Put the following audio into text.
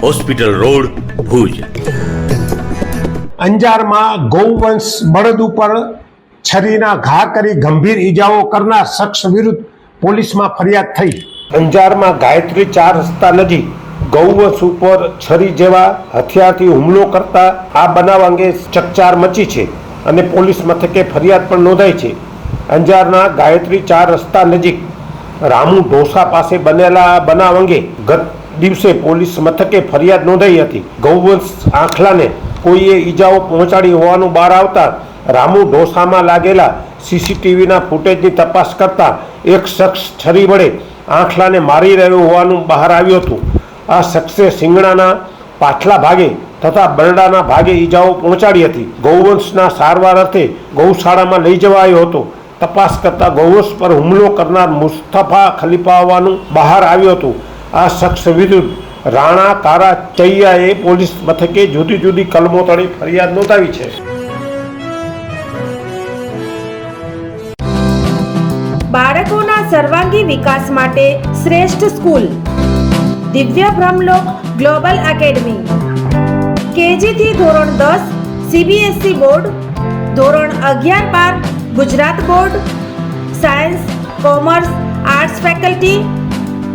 Hospital road Bhuj. અંજારમાં ગૌવંશ બળદ ઉપર છરીના ઘા કરી ગંભીર ઈજાઓ કરનાર શખ્સ વિરુદ્ધ પોલીસમાં ફરિયાદ થઈ. અંજારમાં ગાયત્રી ચાર રસ્તા નજીક ગૌવંશ ઉપર છરી જેવા હથિયારથી હુમલો કરતા આ બનાવ અંગે ચકચાર મચી છે અને પોલીસ મથકે ફરિયાદ પણ નોંધાઈ છે. અંજારના ગાયત્રી ચાર રસ્તા નજીક રામુ ઢોસા પાસે બનેલા આ બનાવ અંગે ગત દિવસે પોલીસ મથકે ફરિયાદ નોંધાઈ હતી. ગૌવંશ આંખલાને કોઈએ ઈજાઓ પહોંચાડી હોવાનું બહાર આવતા રામુ ઢોસામાં લાગેલા સીસીટીવીના ફૂટેજની તપાસ કરતા એક શખ્સ છરી વડે આંખલાને મારી રહ્યો હોવાનું બહાર આવ્યું હતું. આ શખ્સે સિંગડાના પાછલા ભાગે તથા બરડાના ભાગે ઈજાઓ પહોંચાડી હતી. ગૌવંશના સારવાર અર્થે ગૌશાળામાં લઈ જવાયો હતો. તપાસ કરતા ગૌવંશ પર હુમલો કરનાર મુસ્તફા ખલીફા હોવાનું બહાર આવ્યું હતું. આ શખ્સ વિરુદ્ધ રાણા તારા ચૈયાએ પોલીસ મથકે જુદી જુદી કલમો તળી ફરિયાદ નોંધાવી છે. બાળકોના સર્વાંગી વિકાસ માટે શ્રેષ્ઠ સ્કૂલ. દિવ્ય બ્રહ્મલોક ગ્લોબલ એકેડમી. કેજીથી ધોરણ દસ, સીબીએસઈ બોર્ડ. ધોરણ અગિયાર બાર, Gujarat board. Science, commerce, arts faculty.